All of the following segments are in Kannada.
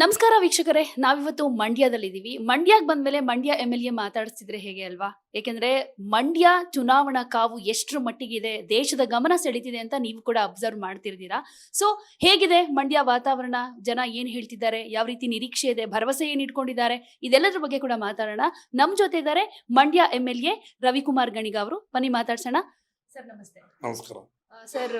ನಮಸ್ಕಾರ ವೀಕ್ಷಕರೇ ನಾವಿವತ್ತು ಮಂಡ್ಯದಲ್ಲಿದ್ದೀವಿ. ಮಂಡ್ಯಕ್ಕೆ ಬಂದ್ಮೇಲೆ ಮಂಡ್ಯ ಎಂ ಎಲ್ ಎ ಮಾತಾಡಿಸ್ತಿದ್ರೆ ಹೇಗೆ ಅಲ್ವಾ? ಏಕೆಂದ್ರೆ ಮಂಡ್ಯ ಚುನಾವಣಾ ಕಾವು ಎಷ್ಟರ ಮಟ್ಟಿಗಿದೆ ದೇಶದ ಗಮನ ಸೆಳೀತಿದೆ ಅಂತ ನೀವು ಕೂಡ ಅಬ್ಸರ್ವ್ ಮಾಡ್ತಿರ್ತೀರಾ. ಸೊ ಹೇಗಿದೆ ಮಂಡ್ಯ ವಾತಾವರಣ? ಜನ ಏನ್ ಹೇಳ್ತಿದ್ದಾರೆ? ಯಾವ ರೀತಿ ನಿರೀಕ್ಷೆ ಇದೆ? ಭರವಸೆ ಏನ್ ಇಟ್ಕೊಂಡಿದ್ದಾರೆ? ಇದೆಲ್ಲದ್ರ ಬಗ್ಗೆ ಕೂಡ ಮಾತಾಡೋಣ. ನಮ್ ಜೊತೆ ಇದ್ದಾರೆ Mandya M L A Ravikumar Ganiga ಅವರು. ಬನ್ನಿ ಮಾತಾಡ್ಸೋಣ. ಸರ್ ನಮಸ್ತೆ. ನಮಸ್ಕಾರ. ಸರ್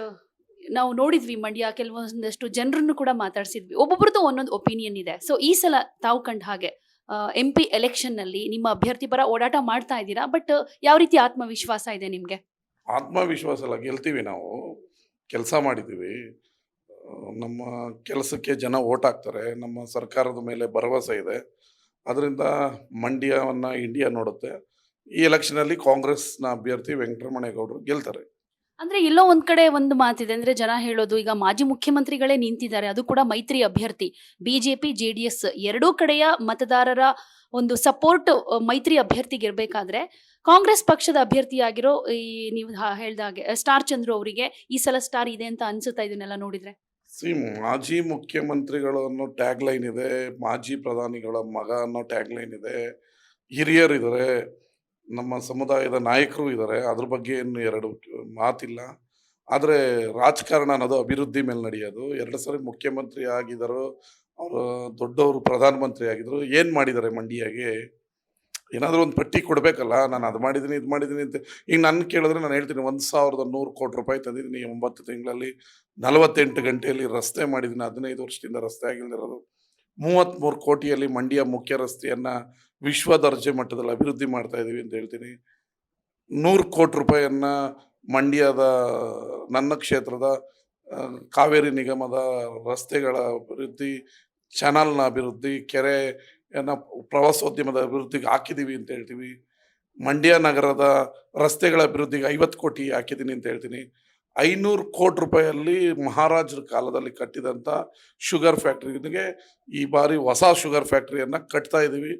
ನಾವು ನೋಡಿದ್ವಿ ಮಂಡ್ಯ, ಕೆಲವೊಂದಷ್ಟು ಜನರನ್ನು ಕೂಡ ಮಾತಾಡ್ಸಿದ್ವಿ. ಒಬ್ಬೊಬ್ರದ್ದು ಒಂದೊಂದು ಒಪಿನಿಯನ್ ಇದೆ. ಸೊ ಈ ಸಲ ತಾವು ಕಂಡ ಹಾಗೆ ಎಂ ಪಿ ಎಲೆಕ್ಷನ್ನಲ್ಲಿ ನಿಮ್ಮ ಅಭ್ಯರ್ಥಿ ಪರ ಓಡಾಟ ಮಾಡ್ತಾ ಇದ್ದೀರಾ? ಬಟ್ ಯಾವ ರೀತಿ ಆತ್ಮವಿಶ್ವಾಸ ಇದೆ ನಿಮಗೆ? ಆತ್ಮವಿಶ್ವಾಸ ಎಲ್ಲ ಗೆಲ್ತೀವಿ ನಾವು. ಕೆಲಸ ಮಾಡಿದ್ದೀವಿ. ನಮ್ಮ ಕೆಲಸಕ್ಕೆ ಜನ ಓಟ್ ಹಾಕ್ತಾರೆ. ನಮ್ಮ ಸರ್ಕಾರದ ಮೇಲೆ ಭರವಸೆ ಇದೆ. ಅದರಿಂದ ಮಂಡ್ಯವನ್ನು ಇಂಡಿಯಾ ನೋಡುತ್ತೆ. ಈ ಎಲೆಕ್ಷನಲ್ಲಿ ಕಾಂಗ್ರೆಸ್ನ ಅಭ್ಯರ್ಥಿ ವೆಂಕಟರಮಣೇಗೌಡರು ಗೆಲ್ತಾರೆ. ಅಂದ್ರೆ ಎಲ್ಲೋ ಒಂದ್ ಕಡೆ ಒಂದು ಮಾತಿದೆ. ಅಂದ್ರೆ ಜನ ಹೇಳೋದು, ಈಗ ಮಾಜಿ ಮುಖ್ಯಮಂತ್ರಿಗಳೇ ನಿಂತಿದ್ದಾರೆ. ಅದು ಕೂಡ ಮೈತ್ರಿ ಅಭ್ಯರ್ಥಿ. ಬಿಜೆಪಿ, ಜೆಡಿಎಸ್ ಎರಡೂ ಕಡೆಯ ಮತದಾರರ ಒಂದು ಸಪೋರ್ಟ್ ಮೈತ್ರಿ ಅಭ್ಯರ್ಥಿಗೆ ಇರಬೇಕಾದ್ರೆ, ಕಾಂಗ್ರೆಸ್ ಪಕ್ಷದ ಅಭ್ಯರ್ಥಿಯಾಗಿರೋ ಈ ನೀವು ಹೇಳಿದ ಹಾಗೆ ಸ್ಟಾರ್ ಚಂದ್ರು ಅವರಿಗೆ ಈ ಸಲ ಸ್ಟಾರ್ ಇದೆ ಅಂತ ಅನ್ಸುತ್ತಾ ಇದನ್ನೆಲ್ಲ ನೋಡಿದ್ರೆ? ಸಿ, ಮಾಜಿ ಮುಖ್ಯಮಂತ್ರಿಗಳು ಅನ್ನೋ ಟ್ಯಾಗ್ ಲೈನ್ ಇದೆ, ಮಾಜಿ ಪ್ರಧಾನಿಗಳ ಮಗ ಅನ್ನೋ ಟ್ಯಾಗ್ ಲೈನ್ ಇದೆ, ಹಿರಿಯರಿದ್ದಾರೆ. ನಮ್ಮ ಸಮುದಾಯದ ನಾಯಕರು ಇದ್ದಾರೆ ಅದ್ರ ಬಗ್ಗೆ ಏನು ಎರಡು ಮಾತಿಲ್ಲ. ಆದರೆ ರಾಜಕಾರಣ ಅನ್ನೋದು ಅಭಿವೃದ್ಧಿ ಮೇಲೆ ನಡೆಯೋದು. ಎರಡು ಸಾರಿ ಮುಖ್ಯಮಂತ್ರಿ ಆಗಿದ್ದರು ಅವರು ದೊಡ್ಡವರು ಪ್ರಧಾನಮಂತ್ರಿ ಆಗಿದ್ದರು ಏನು ಮಾಡಿದ್ದಾರೆ ಮಂಡ್ಯಗೆ? ಏನಾದರೂ ಒಂದು ಪಟ್ಟಿ ಕೊಡಬೇಕಲ್ಲ, ನಾನು ಅದು ಮಾಡಿದ್ದೀನಿ ಇದು ಮಾಡಿದ್ದೀನಿ ಅಂತ ಈಗ ನನ್ನ ಕೇಳಿದ್ರೆ ನಾನು ಹೇಳ್ತೀನಿ, ಒಂದು ಸಾವಿರದ ನೂರು ಕೋಟಿ ರೂಪಾಯಿ ತಂದಿದ್ದೀನಿ. ಒಂಬತ್ತು ತಿಂಗಳಲ್ಲಿ ನಲವತ್ತೆಂಟು ಗಂಟೆಯಲ್ಲಿ ರಸ್ತೆ ಮಾಡಿದ್ದೀನಿ ಹದಿನೈದು ವರ್ಷದಿಂದ ರಸ್ತೆ ಆಗಿಲ್ದಿರೋದು. ಮೂವತ್ತ್ಮೂರು ಕೋಟಿಯಲ್ಲಿ ಮಂಡ್ಯ ಮುಖ್ಯ ರಸ್ತೆಯನ್ನು ವಿಶ್ವ ದರ್ಜೆ ಮಟ್ಟದಲ್ಲಿ ಅಭಿವೃದ್ಧಿ ಮಾಡ್ತಾ ಇದ್ದೀವಿ ಅಂತ ಹೇಳ್ತೀನಿ. ನೂರು ಕೋಟಿ ರೂಪಾಯಿಯನ್ನು ಮಂಡ್ಯದ, ನನ್ನ ಕ್ಷೇತ್ರದ ಕಾವೇರಿ ನಿಗಮದ ರಸ್ತೆಗಳ ಅಭಿವೃದ್ಧಿ, ಚಾನಲ್ನ ಅಭಿವೃದ್ಧಿ, ಕೆರೆಯನ್ನು ಪ್ರವಾಸೋದ್ಯಮದ ಅಭಿವೃದ್ಧಿಗೆ ಹಾಕಿದ್ದೀವಿ ಅಂತ ಹೇಳ್ತೀವಿ. ಮಂಡ್ಯ ನಗರದ ರಸ್ತೆಗಳ ಅಭಿವೃದ್ಧಿಗೆ ಐವತ್ತು ಕೋಟಿ ಹಾಕಿದ್ದೀನಿ ಅಂತ ಹೇಳ್ತೀನಿ. ಐನೂರು ಕೋಟಿ ರೂಪಾಯಲ್ಲಿ ಮಹಾರಾಜರ ಕಾಲದಲ್ಲಿ ಕಟ್ಟಿದಂಥ ಶುಗರ್ ಫ್ಯಾಕ್ಟ್ರಿಗೆ ಈ ಬಾರಿ ಹೊಸ ಶುಗರ್ ಫ್ಯಾಕ್ಟ್ರಿಯನ್ನು ಕಟ್ತಾ ಇದ್ದೀವಿ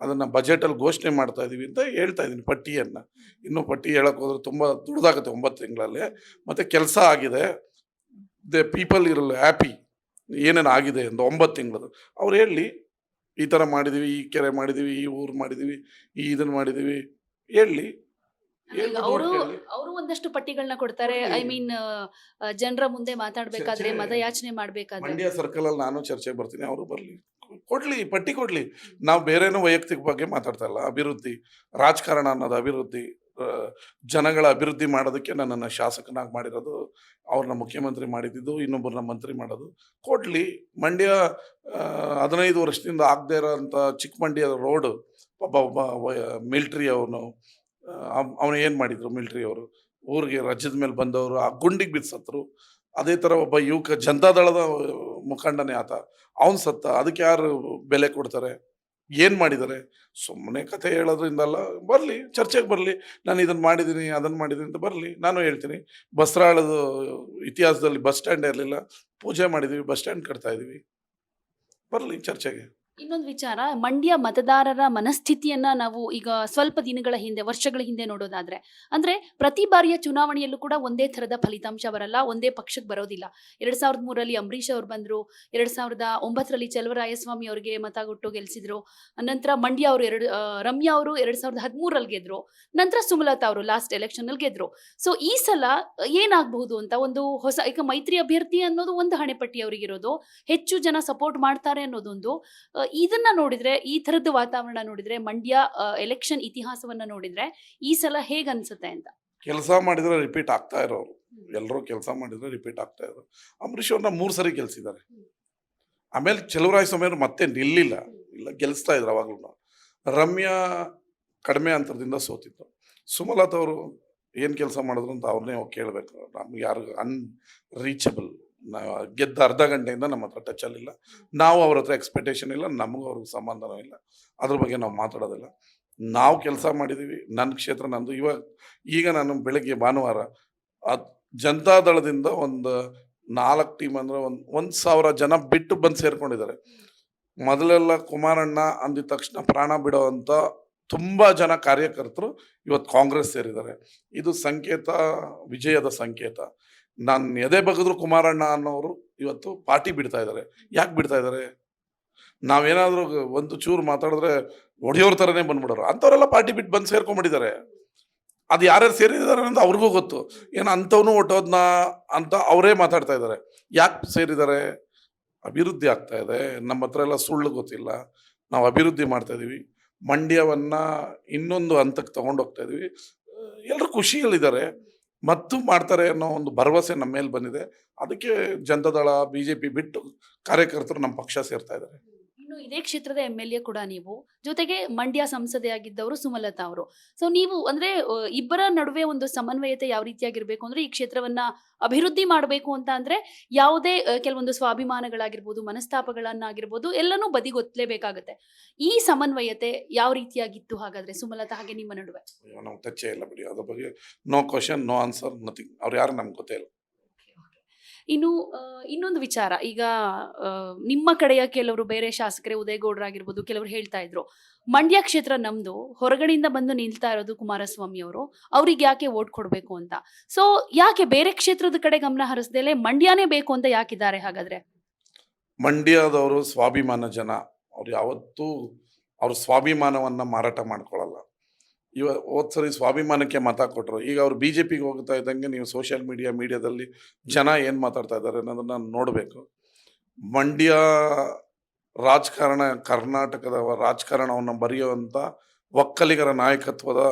ಅದನ್ನು ಬಜೆಟಲ್ಲಿ ಘೋಷಣೆ ಮಾಡ್ತಾ ಇದ್ದೀವಿ ಅಂತ ಹೇಳ್ತಾ ಇದ್ದೀನಿ ಪಟ್ಟಿಯನ್ನು. ಇನ್ನೂ ಪಟ್ಟಿ ಹೇಳಕ್ಕೆ ಹೋದ್ರೆ ತುಂಬ ದುಡ್ದಾಗುತ್ತೆ ಒಂಬತ್ತು ತಿಂಗಳಲ್ಲಿ. ಮತ್ತು ಕೆಲಸ ಆಗಿದೆ. ದ ಪೀಪಲ್ ಇರಲ್ಲ ಹ್ಯಾಪಿ ಏನೇನು ಆಗಿದೆ ಎಂದು ಒಂಬತ್ತು ತಿಂಗಳದು. ಅವ್ರು ಹೇಳಿ ಈ ಥರ ಮಾಡಿದ್ದೀವಿ ಈ ಕೆರೆ ಮಾಡಿದ್ದೀವಿ ಈ ಊರು ಮಾಡಿದ್ದೀವಿ ಈ ಇದನ್ನು ಮಾಡಿದ್ದೀವಿ ಹೇಳಿ. ಅವರು. ಅವರು ಒಂದಷ್ಟು ಪಟ್ಟಿಗಳನ್ನ ಕೊಡ್ತಾರೆ. ಐ ಮೀನ್ ಜನರ ಮುಂದೆ ಮಾತಾಡ್ಬೇಕಾದ್ರೆ ಯಾಚನೆ ಮತಯಾಚನೆ ಮಾಡ್ಬೇಕಾದ್ರೆ. ಸರ್ಕಲ್ ಅಲ್ಲಿ ನಾನು ಚರ್ಚೆಗೆ ಬರ್ತೀನಿ ಅವರು ಬರಲಿ. ಕೊಡ್ಲಿ ಪಟ್ಟಿ ಕೊಡ್ಲಿ. ನಾವು ಬೇರೆನೂ ವೈಯಕ್ತಿಕ ಬಗ್ಗೆ ಮಾತಾಡ್ತಾ ಇಲ್ಲ. ಅಭಿವೃದ್ಧಿ ರಾಜಕಾರಣ ಅನ್ನೋದು ಅಭಿವೃದ್ಧಿ ಜನಗಳ ಅಭಿವೃದ್ಧಿ ಮಾಡೋದಕ್ಕೆ ನನ್ನನ್ನು ಶಾಸಕನಾಗಿ ಮಾಡಿರೋದು ಅವ್ರನ್ನ ಮುಖ್ಯಮಂತ್ರಿ ಮಾಡಿದ್ದು ಇನ್ನೊಬ್ಬರನ್ನ ಮಂತ್ರಿ ಮಾಡೋದು. ಕೊಡ್ಲಿ ಮಂಡ್ಯ ಹದಿನೈದು ವರ್ಷದಿಂದ ಆಗದೆ ಇರೋಂಥ ಚಿಕ್ಕ ಮಂಡ್ಯ ರೋಡ್ ಒಬ್ಬ ಒಬ್ಬ ಮಿಲ್ಟ್ರಿ ಅವನು ಅವನು ಏನು ಮಾಡಿದರು ಮಿಲ್ಟ್ರಿ ಅವರು? ಊರಿಗೆ ರಜದ ಮೇಲೆ ಬಂದವರು ಆ ಗುಂಡಿಗೆ ಬಿದ್ದು ಸತ್ರು. ಅದೇ ಥರ ಒಬ್ಬ ಯುವಕ ಜನತಾದಳದ ಮುಖಂಡನೇ ಆತ. ಅವನು ಸತ್ತ. ಅದಕ್ಕೆ ಯಾರು ಬೆಲೆ ಕೊಡ್ತಾರೆ? ಏನು ಮಾಡಿದ್ದಾರೆ? ಸುಮ್ಮನೆ ಕಥೆ ಹೇಳೋದ್ರಿಂದಲ್ಲ. ಬರಲಿ, ಚರ್ಚೆಗೆ ಬರಲಿ. ನಾನು ಇದನ್ನು ಮಾಡಿದ್ದೀನಿ ಅದನ್ನು ಮಾಡಿದ್ದೀನಿ ಅಂತ ಬರಲಿ. ನಾನು ಹೇಳ್ತೀನಿ. ಬಸ್ರಾಳದ ಇತಿಹಾಸದಲ್ಲಿ ಬಸ್ ಸ್ಟ್ಯಾಂಡ್ ಇರಲಿಲ್ಲ. ಪೂಜೆ ಮಾಡಿದ್ದೀವಿ ಬಸ್ ಸ್ಟ್ಯಾಂಡ್ ಕಟ್ತಾ ಇದ್ದೀವಿ ಬರಲಿ ಚರ್ಚೆಗೆ. ಇನ್ನೊಂದು ವಿಚಾರ, ಮಂಡ್ಯ ಮತದಾರರ ಮನಸ್ಥಿತಿಯನ್ನ ನಾವು ಈಗ ಸ್ವಲ್ಪ ದಿನಗಳ ಹಿಂದೆ, ವರ್ಷಗಳ ಹಿಂದೆ ನೋಡೋದಾದ್ರೆ, ಅಂದ್ರೆ ಪ್ರತಿ ಬಾರಿಯ ಚುನಾವಣೆಯಲ್ಲೂ ಕೂಡ ಒಂದೇ ತರದ ಫಲಿತಾಂಶ ಬರಲ್ಲ, ಒಂದೇ ಪಕ್ಷಕ್ಕೆ ಬರೋದಿಲ್ಲ. ಎರಡ್ ಸಾವಿರದ ಮೂರರಲ್ಲಿ ಅಂಬರೀಷ್ ಅವ್ರು ಬಂದ್ರು, ಎರಡ್ ಸಾವಿರದ ಒಂಬತ್ತರಲ್ಲಿ ಚಲವರಾಯಸ್ವಾಮಿ ಅವರಿಗೆ ಮತ ಕೊಟ್ಟು ಗೆಲ್ಸಿದ್ರು, ನಂತರ ಮಂಡ್ಯ ಅವರು ಎರಡು ರಮ್ಯಾ ಅವರು ಎರಡ್ ಸಾವಿರದ ಹದಿಮೂರಲ್ಲಿ ಗೆದ್ರು, ನಂತರ ಸುಮಲತಾ ಅವರು ಲಾಸ್ಟ್ ಎಲೆಕ್ಷನ್ ಅಲ್ಲಿ ಗೆದ್ರು. ಸೊ ಈ ಸಲ ಏನಾಗಬಹುದು ಅಂತ ಒಂದು ಹೊಸ, ಈಗ ಮೈತ್ರಿ ಅಭ್ಯರ್ಥಿ ಅನ್ನೋದು ಒಂದು ಹಣೆಪಟ್ಟಿ ಅವರಿಗಿರೋದು ಹೆಚ್ಚು ಜನ ಸಪೋರ್ಟ್ ಮಾಡ್ತಾರೆ ಅನ್ನೋದೊಂದು ಇದನ್ನ ನೋಡಿದ್ರೆ, ಈ ತರದ ವಾತಾವರಣ ನೋಡಿದ್ರೆ, ಮಂಡ್ಯ ಎಲೆಕ್ಷನ್ ಇತಿಹಾಸವನ್ನ ನೋಡಿದ್ರೆ, ಈ ಸಲ ಹೇಗ ಅನ್ಸುತ್ತೆ ಅಂತ? ಕೆಲಸ ಮಾಡಿದ್ರೆ ರಿಪೀಟ್ ಆಗ್ತಾ ಇರೋರು. ಎಲ್ಲರೂ ಕೆಲಸ ಮಾಡಿದ್ರೆ ರಿಪೀಟ್ ಆಗ್ತಾ ಇರೋರು. ಅಂಬರೀಷ್ ಅವ್ರನ್ನ ಮೂರು ಸರಿ ಗೆಲ್ಸಿದ್ದಾರೆ. ಆಮೇಲೆ ಸ್ವಾಮಿ ಅವ್ರು ಮತ್ತೆ ನಿಲ್ಲಿಲ್ಲ. ಇಲ್ಲ, ಗೆಲ್ಸ್ತಾ ಇದ್ರು ಅವಾಗಲೂ ರಮ್ಯಾ ಕಡಿಮೆ ಅಂತರದಿಂದ ಸೋತಿತ್ತು. ಸುಮಲತಾ ಅವರು ಏನು ಕೆಲಸ ಮಾಡಿದ್ರು ಅಂತ ಅವ್ರನ್ನೇ ಕೇಳಬೇಕು. ನಮ್ಗೆ ಯಾರು ಅನ್ ರೀಚಬಲ್ ಗೆದ್ದ ಅರ್ಧ ಗಂಟೆಯಿಂದ ನಮ್ಮ ಹತ್ರ ಟಚಲ್ಲಿಲ್ಲ ನಾವು ಅವ್ರ ಹತ್ರ ಎಕ್ಸ್ಪೆಕ್ಟೇಷನ್ ಇಲ್ಲ, ನಮಗೂ ಅವ್ರಿಗೆ ಸಂಬಂಧನೂ ಇಲ್ಲ. ಅದ್ರ ಬಗ್ಗೆ ನಾವು ಮಾತಾಡೋದಿಲ್ಲ. ನಾವು ಕೆಲಸ ಮಾಡಿದ್ದೀವಿ ನನ್ನ ಕ್ಷೇತ್ರ ನಂದು ಇವಾಗ ಈಗ ನಾನು ಬೆಳಗ್ಗೆ ಭಾನುವಾರ ಜನತಾದಳದಿಂದ ಒಂದು ನಾಲ್ಕು ಟೀಮ್ ಅಂದರೆ ಒಂದು ಒಂದು ಸಾವಿರ ಜನ ಬಿಟ್ಟು ಬಂದು ಸೇರ್ಕೊಂಡಿದ್ದಾರೆ. ಮೊದಲೆಲ್ಲ ಕುಮಾರಣ್ಣ ಅಂದಿದ ತಕ್ಷಣ ಪ್ರಾಣ ಬಿಡೋವಂಥ ತುಂಬ ಜನ ಕಾರ್ಯಕರ್ತರು ಇವತ್ತು ಕಾಂಗ್ರೆಸ್ ಸೇರಿದ್ದಾರೆ. ಇದು ಸಂಕೇತ, ವಿಜಯದ ಸಂಕೇತ. ನಾನು ಎದೆ ಬಗೆದ್ರು ಕುಮಾರಣ್ಣ ಅನ್ನೋರು ಇವತ್ತು ಪಾರ್ಟಿ ಬಿಡ್ತಾ ಇದ್ದಾರೆ ಯಾಕೆ ಬಿಡ್ತಾ ಇದ್ದಾರೆ ನಾವೇನಾದರೂ ಒಂದು ಚೂರು ಮಾತಾಡಿದ್ರೆ ಒಡೆಯೋರ ಥರನೇ ಬಂದ್ಬಿಡೋರು. ಅಂಥವರೆಲ್ಲ ಪಾರ್ಟಿ ಬಿಟ್ಟು ಬಂದು ಸೇರ್ಕೊಂಡ್ಬಿಟ್ಟಿದ್ದಾರೆ ಅದು ಯಾರ್ಯಾರು ಸೇರಿದ್ದಾರೆ ಅಂತ ಅವ್ರಿಗೂ ಗೊತ್ತು. ಏನು ಅಂಥವನು ಒಟ್ಟೋದ್ನ ಅಂತ ಅವರೇ ಮಾತಾಡ್ತಾ ಇದ್ದಾರೆ ಯಾಕೆ ಸೇರಿದ್ದಾರೆ? ಅಭಿವೃದ್ಧಿ ಆಗ್ತಾ ಇದೆ. ನಮ್ಮ ಹತ್ರ ಎಲ್ಲ ಸುಳ್ಳು ಗೊತ್ತಿಲ್ಲ. ನಾವು ಅಭಿವೃದ್ಧಿ ಮಾಡ್ತಾ ಇದ್ದೀವಿ ಮಂಡ್ಯವನ್ನ ಇನ್ನೊಂದು ಹಂತಕ್ಕೆ ತಗೊಂಡು ಹೋಗ್ತಾ ಇದೀವಿ. ಎಲ್ಲರೂ ಖುಷಿಯಲ್ಲಿದ್ದಾರೆ. ಮತ್ತು ಮಾಡ್ತಾರೆ ಅನ್ನೋ ಒಂದು ಭರವಸೆ ನಮ್ಮ ಮೇಲೆ ಬಂದಿದೆ. ಅದಕ್ಕೆ ಜನತಾದಳ ಬಿ ಜೆ ಪಿ ಬಿಟ್ಟು ಕಾರ್ಯಕರ್ತರು ನಮ್ಮ ಪಕ್ಷ ಸೇರ್ತಾ ಇದ್ದಾರೆ. ಇದೇ ಕ್ಷೇತ್ರದ ಎಂ ಎಲ್ ಎ ಕೂಡ ನೀವು. ಜೊತೆಗೆ ಮಂಡ್ಯ ಸಂಸದೆಯಾಗಿದ್ದವರು ಸುಮಲತಾ ಅವರು. ಸೊ ನೀವು ಅಂದ್ರೆ ಇಬ್ಬರ ನಡುವೆ ಒಂದು ಸಮನ್ವಯತೆ ಯಾವ ರೀತಿಯಾಗಿರ್ಬೇಕು ಅಂದ್ರೆ, ಈ ಕ್ಷೇತ್ರವನ್ನ ಅಭಿವೃದ್ಧಿ ಮಾಡಬೇಕು ಅಂತ ಅಂದ್ರೆ, ಯಾವುದೇ ಕೆಲವೊಂದು ಸ್ವಾಭಿಮಾನಗಳಾಗಿರ್ಬೋದು, ಮನಸ್ತಾಪಗಳನ್ನಾಗಿರ್ಬೋದು, ಎಲ್ಲನೂ ಬದಿಗೊತ್ತಲೇಬೇಕಾಗತ್ತೆ. ಈ ಸಮನ್ವಯತೆ ಯಾವ ರೀತಿಯಾಗಿತ್ತು ಹಾಗಾದ್ರೆ? ಸುಮಲತಾ, ಹಾಗೆ ನಿಮ್ಮ ನಡುವೆ. ನಾವು ಇಲ್ಲ ಬಿಡಿ. ಅದ್ರ ಬಗ್ಗೆ no question no answer nothing ಅವ್ರು ಯಾರು ನಮ್ಗೆ ಗೊತ್ತೇ ಇಲ್ಲ. ಇನ್ನು ಇನ್ನೊಂದು ವಿಚಾರ. ಈಗ ನಿಮ್ಮ ಕಡೆಯ ಕೆಲವರು ಬೇರೆ ಶಾಸಕರೇ ಉದಯಗೌಡರಾಗಿರ್ಬೋದು, ಕೆಲವರು ಹೇಳ್ತಾ ಇದ್ರು. ಮಂಡ್ಯ ಕ್ಷೇತ್ರ ನಮ್ದು, ಹೊರಗಡೆಯಿಂದ ಬಂದು ನಿಲ್ತಾ ಇರೋದು ಕುಮಾರಸ್ವಾಮಿ ಅವರು. ಅವ್ರಿಗೆ ಯಾಕೆ ಓಟ್ ಕೊಡ್ಬೇಕು ಅಂತ? ಸೊ ಯಾಕೆ ಬೇರೆ ಕ್ಷೇತ್ರದ ಕಡೆ ಗಮನ ಹರಿಸ್ದೆಲೆ ಮಂಡ್ಯನೇ ಬೇಕು ಅಂತ ಯಾಕಿದ್ದಾರೆ ಹಾಗಾದ್ರೆ? ಮಂಡ್ಯದವರು ಸ್ವಾಭಿಮಾನ ಜನ. ಅವ್ರು ಯಾವತ್ತೂ, ಅವ್ರ ಸ್ವಾಭಿಮಾನವನ್ನ ಮಾರಾಟ ಮಾಡ್ಕೊಳ್ಳಲ್ಲ ಇವ ಹೋದ್ ಸರಿ ಸ್ವಾಭಿಮಾನಕ್ಕೆ ಮತ ಕೊಟ್ಟರು ಈಗ ಅವ್ರು ಬಿ ಜೆ ಪಿಗೆ ಹೋಗ್ತಾ ಇದ್ದಂಗೆ ನೀವು ಸೋಷಿಯಲ್ ಮೀಡಿಯಾ ಮೀಡಿಯಾದಲ್ಲಿ ಜನ ಏನು ಮಾತಾಡ್ತಾ ಇದ್ದಾರೆ ಅನ್ನೋದನ್ನ ನೋಡಬೇಕು. ಮಂಡ್ಯ ರಾಜಕಾರಣ ಕರ್ನಾಟಕದ ರಾಜಕಾರಣವನ್ನು ಬರೆಯುವಂಥ ಒಕ್ಕಲಿಗರ ನಾಯಕತ್ವದ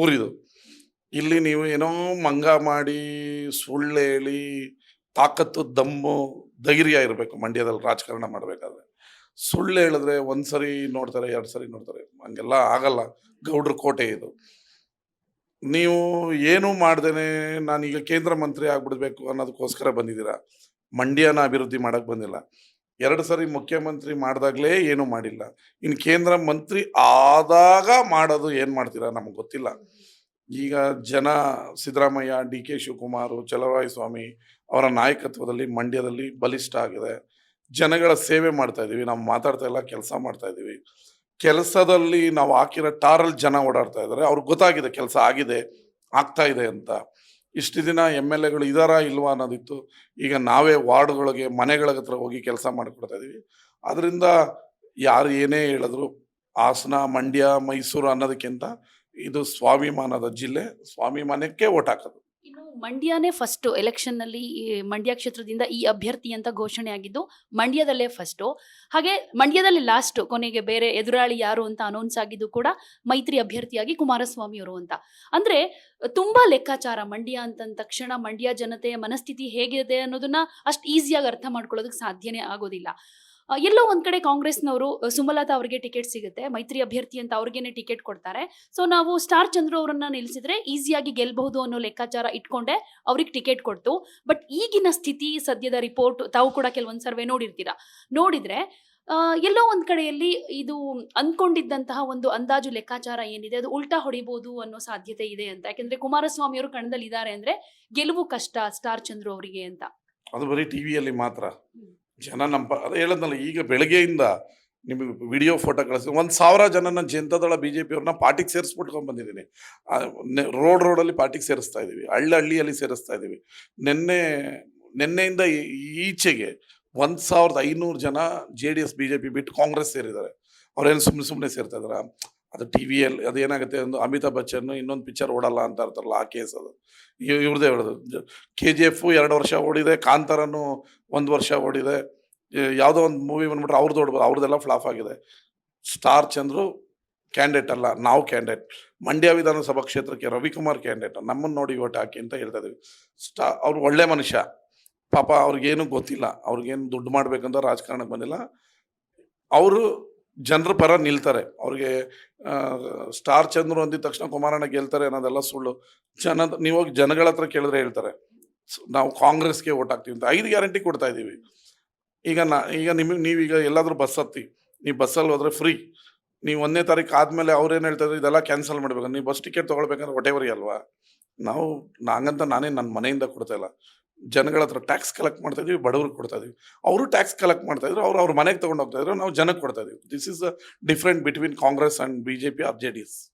ಊರಿದು. ಇಲ್ಲಿ ನೀವು ಏನೋ ಮಂಗ ಮಾಡಿ, ಸುಳ್ಳು ಹೇಳಿ, ತಾಕತ್ತು, ದಮ್ಮು, ಧೈರ್ಯ ಇರಬೇಕು ಮಂಡ್ಯದಲ್ಲಿ ರಾಜಕಾರಣ ಮಾಡಬೇಕಾದ್ರೆ. ಸುಳ್ಳು ಹೇಳಿದ್ರೆ ಒಂದು ಸರಿ ನೋಡ್ತಾರೆ, ಎರಡು ಸರಿ ನೋಡ್ತಾರೆ. ಹಂಗೆಲ್ಲ ಆಗಲ್ಲ. ಗೌಡ್ರ ಕೋಟೆ ಇದು. ನೀವು ಏನೂ ಮಾಡ್ದೇನೆ ನಾನೀಗ ಕೇಂದ್ರ ಮಂತ್ರಿ ಆಗ್ಬಿಡ್ಬೇಕು ಅನ್ನೋದಕ್ಕೋಸ್ಕರ ಬಂದಿದ್ದೀರಾ? ಮಂಡ್ಯನ ಅಭಿವೃದ್ಧಿ ಮಾಡೋಕ್ಕೆ ಬಂದಿಲ್ಲ. ಎರಡು ಸರಿ ಮುಖ್ಯಮಂತ್ರಿ ಮಾಡಿದಾಗಲೇ ಏನೂ ಮಾಡಿಲ್ಲ. ಇನ್ನು ಕೇಂದ್ರ ಮಂತ್ರಿ ಆದಾಗ ಮಾಡೋದು ಏನು ಮಾಡ್ತೀರಾ ನಮಗೆ ಗೊತ್ತಿಲ್ಲ. ಈಗ ಜನ ಸಿದ್ದರಾಮಯ್ಯ, ಡಿ ಕೆ ಶಿವಕುಮಾರ್ ಚಲರಾಯ ಸ್ವಾಮಿ ಅವರ ನಾಯಕತ್ವದಲ್ಲಿ ಮಂಡ್ಯದಲ್ಲಿ ಬಲಿಷ್ಠ ಆಗಿದೆ. ಜನಗಳ ಸೇವೆ ಮಾಡ್ತಾ ಇದೀವಿ ನಾವು ಮಾತಾಡ್ತಾ ಇಲ್ಲ, ಕೆಲಸ ಮಾಡ್ತಾ ಇದೀವಿ ಕೆಲಸದಲ್ಲಿ ನಾವು ಹಾಕಿರೋ ಟಾರಲ್ಲಿ ಜನ ಓಡಾಡ್ತಾ ಇದ್ದಾರೆ. ಅವ್ರಿಗೆ ಗೊತ್ತಾಗಿದೆ ಕೆಲಸ ಆಗಿದೆ, ಆಗ್ತಾ ಇದೆ ಅಂತ. ಇಷ್ಟು ದಿನ ಎಂ ಎಲ್ ಎಗಳು ಇದಾರಾ ಇಲ್ವಾ ಅನ್ನೋದಿತ್ತು. ಈಗ ನಾವೇ ವಾರ್ಡ್ಗಳಿಗೆ ಮನೆಗಳ ಹತ್ರ ಹೋಗಿ ಕೆಲಸ ಮಾಡಿಕೊಡ್ತಾ ಇದೀವಿ ಅದರಿಂದ ಯಾರು ಏನೇ ಹೇಳಿದ್ರು, ಹಾಸನ, ಮಂಡ್ಯ, ಮೈಸೂರು ಅನ್ನೋದಕ್ಕಿಂತ ಇದು ಸ್ವಾಭಿಮಾನದ ಜಿಲ್ಲೆ. ಸ್ವಾಭಿಮಾನಕ್ಕೆ ಓಟ್ ಹಾಕೋದು. ಇನ್ನು ಮಂಡ್ಯನೇ ಫಸ್ಟ್ ಎಲೆಕ್ಷನ್ನಲ್ಲಿ ಮಂಡ್ಯ ಕ್ಷೇತ್ರದಿಂದ ಈ ಅಭ್ಯರ್ಥಿ ಅಂತ ಘೋಷಣೆ ಆಗಿದ್ದು ಮಂಡ್ಯದಲ್ಲೇ ಫಸ್ಟ್ ಹಾಗೆ ಮಂಡ್ಯದಲ್ಲಿ ಲಾಸ್ಟ್ ಕೊನೆಗೆ ಬೇರೆ ಎದುರಾಳಿ ಯಾರು ಅಂತ ಅನೌನ್ಸ್ ಆಗಿದ್ದು ಕೂಡ ಮೈತ್ರಿ ಅಭ್ಯರ್ಥಿಯಾಗಿ ಕುಮಾರಸ್ವಾಮಿ ಅವರು ಅಂತ. ಅಂದ್ರೆ ತುಂಬಾ ಲೆಕ್ಕಾಚಾರ ಮಂಡ್ಯ ಅಂತಂದ ತಕ್ಷಣ ಮಂಡ್ಯ ಜನತೆಯ ಮನಸ್ಥಿತಿ ಹೇಗಿದೆ ಅನ್ನೋದನ್ನ ಅಷ್ಟು ಈಸಿಯಾಗಿ ಅರ್ಥ ಮಾಡ್ಕೊಳ್ಳೋದಕ್ಕೆ ಸಾಧ್ಯನೇ ಆಗೋದಿಲ್ಲ. ಎಲ್ಲೋ ಒಂದ್ ಕಡೆ ಕಾಂಗ್ರೆಸ್ನವರು ಸುಮಲತಾ ಅವರಿಗೆ ಟಿಕೆಟ್ ಸಿಗುತ್ತೆ ಮೈತ್ರಿ ಅಭ್ಯರ್ಥಿ ಅಂತ ಅವ್ರಿಗೇನೆ ಟಿಕೆಟ್ ಕೊಡ್ತಾರೆ. ಸೊ ನಾವು ಸ್ಟಾರ್ ಚಂದ್ರು ಅವರನ್ನ ನಿಲ್ಲಿಸಿದ್ರೆ ಈಸಿಯಾಗಿ ಗೆಲ್ಬಹುದು ಅನ್ನೋ ಲೆಕ್ಕಾಚಾರ ಇಟ್ಕೊಂಡೆ ಅವ್ರಿಗೆ ಟಿಕೆಟ್ ಕೊಡ್ತು. ಬಟ್ ಈಗಿನ ಸ್ಥಿತಿ ಸದ್ಯದ ರಿಪೋರ್ಟ್ ತಾವು ಕೂಡ ಕೆಲವೊಂದ್ ಸರ್ವೆ ನೋಡಿರ್ತೀರಾ? ನೋಡಿದ್ರೆ ಎಲ್ಲೋ ಒಂದ್ ಕಡೆಯಲ್ಲಿ ಇದು ಅಂದ್ಕೊಂಡಿದ್ದಂತಹ ಒಂದು ಅಂದಾಜು ಲೆಕ್ಕಾಚಾರ ಏನಿದೆ ಅದು ಉಲ್ಟಾ ಹೊಡಿಬಹುದು ಅನ್ನೋ ಸಾಧ್ಯತೆ ಇದೆ ಅಂತ. ಯಾಕಂದ್ರೆ ಕುಮಾರಸ್ವಾಮಿ ಅವರು ಕಣದಲ್ಲಿ ಇದ್ದಾರೆ ಅಂದ್ರೆ ಗೆಲುವು ಕಷ್ಟ ಸ್ಟಾರ್ ಚಂದ್ರು ಅವರಿಗೆ ಅಂತ. ಅದು ಬರೀ ಟಿವಿಯಲ್ಲಿ ಮಾತ್ರ. ಜನ ನಮ್ಮ ಅದೇ ಹೇಳದ್ನಲ್ಲ, ಈಗ ಬೆಳಗ್ಗೆಯಿಂದ ನಿಮಗೆ ವಿಡಿಯೋ ಫೋಟೋ ಕಳಿಸಿ, ಒಂದು ಸಾವಿರ ಜನನ ಜನತಾದಳ ಬಿ ಜೆ ಪಿಯವ್ರನ್ನ ಪಾರ್ಟಿಗೆ ಸೇರಿಸ್ಬಿಟ್ಕೊಂಡು ಬಂದಿದ್ದೀನಿ. ರೋಡ್ ರೋಡಲ್ಲಿ ಪಾರ್ಟಿಗೆ ಸೇರಿಸ್ತಾ ಇದ್ದೀವಿ ಹಳ್ಳಿ ಹಳ್ಳಿಯಲ್ಲಿ ಸೇರಿಸ್ತಾ ಇದ್ದೀವಿ ನಿನ್ನೆ, ನಿನ್ನೆಯಿಂದ ಈಚೆಗೆ ಒಂದು ಸಾವಿರದ ಐನೂರು ಜನ J D S B J P ಬಿಟ್ಟು ಕಾಂಗ್ರೆಸ್ ಸೇರಿದ್ದಾರೆ. ಅವ್ರೇನು ಸುಮ್ಮನೆ ಸುಮ್ಮನೆ ಸೇರ್ತಾ ಇದಾರ ಅದು ಟಿ ವಿಯಲ್ಲಿ ಅದೇನಾಗುತ್ತೆ ಒಂದು ಅಮಿತಾಬ್ ಬಚ್ಚನ್ ಇನ್ನೊಂದು ಪಿಕ್ಚರ್ ಓಡಲ್ಲ ಅಂತ ಇರ್ತಾರಲ್ಲ ಆ ಕೇಸ್ ಅದು. ಇವ್ರದೇ ಹೊಡೆದು ಕೆ ಜಿ ಎಫ್ ಎರಡು ವರ್ಷ ಓಡಿದೆ ಕಾಂತಾರನು ಒಂದು ವರ್ಷ ಓಡಿದೆ. ಯಾವುದೋ ಒಂದು ಮೂವಿ ಬಂದ್ಬಿಟ್ರೆ ಅವ್ರದ್ದು ಓಡ್ಬೋದು ಅವ್ರದ್ದೆಲ್ಲ ಫ್ಲಾಪ್ ಆಗಿದೆ. ಸ್ಟಾರ್ ಚಂದ್ರು ಕ್ಯಾಂಡಿಡೇಟ್ ಅಲ್ಲ, ನಾವು ಕ್ಯಾಂಡಿಡೇಟ್ ಮಂಡ್ಯ ವಿಧಾನಸಭಾ ಕ್ಷೇತ್ರಕ್ಕೆ ರವಿಕುಮಾರ್ ಕ್ಯಾಂಡಿಡೇಟ್ ನಮ್ಮನ್ನು ನೋಡಿ ಓಟ್ ಹಾಕಿ ಅಂತ ಹೇಳ್ತಾ ಇದ್ದೀವಿ ಸ್ಟಾ ಅವ್ರು ಒಳ್ಳೆ ಮನುಷ್ಯ. ಪಾಪ ಅವ್ರಿಗೇನು ಗೊತ್ತಿಲ್ಲ, ಅವ್ರಿಗೇನು ದುಡ್ಡು ಮಾಡಬೇಕಂತ ರಾಜಕಾರಣಕ್ಕೆ ಬಂದಿಲ್ಲ. ಅವರು ಜನರ ಪರ ನಿಲ್ತಾರೆ. ಅವ್ರಿಗೆ ಸ್ಟಾರ್ ಚಂದ್ರು ಅಂದಿದ ತಕ್ಷಣ ಕುಮಾರಣ್ಣ ಗೆಲ್ತಾರೆ ಅನ್ನೋದೆಲ್ಲ ಸುಳ್ಳು. ಜನ ನೀವು ಹೋಗಿ ಜನಗಳ ಹತ್ರ ಕೇಳಿದ್ರೆ ಹೇಳ್ತಾರೆ. ನಾವು ಕಾಂಗ್ರೆಸ್ಗೆ ಓಟ್ ಹಾಕ್ತೀವಿ ಅಂತ. ಐದು ಗ್ಯಾರಂಟಿ ಕೊಡ್ತಾ ಇದ್ದೀವಿ. ಈಗ ನಾ, ಈಗ ನಿಮಗೆ ನೀವೀಗ ಎಲ್ಲಾದರೂ ಬಸ್ ಹತ್ತಿ. ನೀವು ಬಸ್ಸಲ್ಲಿ ಹೋದರೆ ಫ್ರೀ. ನೀವು ಒಂದನೇ ತಾರೀಕು ಆದಮೇಲೆ ಅವ್ರೇನು ಹೇಳ್ತಾರೆ ಇದೆಲ್ಲ ಕ್ಯಾನ್ಸಲ್ ಮಾಡಬೇಕು. ನೀವು ಬಸ್ ಟಿಕೆಟ್ ತೊಗೊಳ್ಬೇಕಂದ್ರೆ ಒಟೆವರಿ ಅಲ್ವಾ? ನಾವು ನಾಂಗಂತ ನಾನೇ ನನ್ನ ಮನೆಯಿಂದ ಕೊಡ್ತಾ ಇಲ್ಲ. ಜನಗಳ ಹತ್ರ ಟ್ಯಾಕ್ಸ್ ಕಲೆಕ್ಟ್ ಮಾಡ್ತಾ ಇದೀವಿ ಬಡವ್ರಿಗೆ ಕೊಡ್ತಾ ಇದೀವಿ. ಅವರು ಟ್ಯಾಕ್ಸ್ ಕಲೆಕ್ಟ್ ಮಾಡ್ತಾ ಇದ್ರು, ಅವ್ರು ಅವ್ರ ಮನೆಗೆ ತೊಗೊಂಡು ಹೋಗ್ತಾ ಇದ್ರು, ನಾವು ಜನಕ್ಕೆ ಕೊಡ್ತಾ ಇದೀವಿ. This is different between Congress and B J P or J D S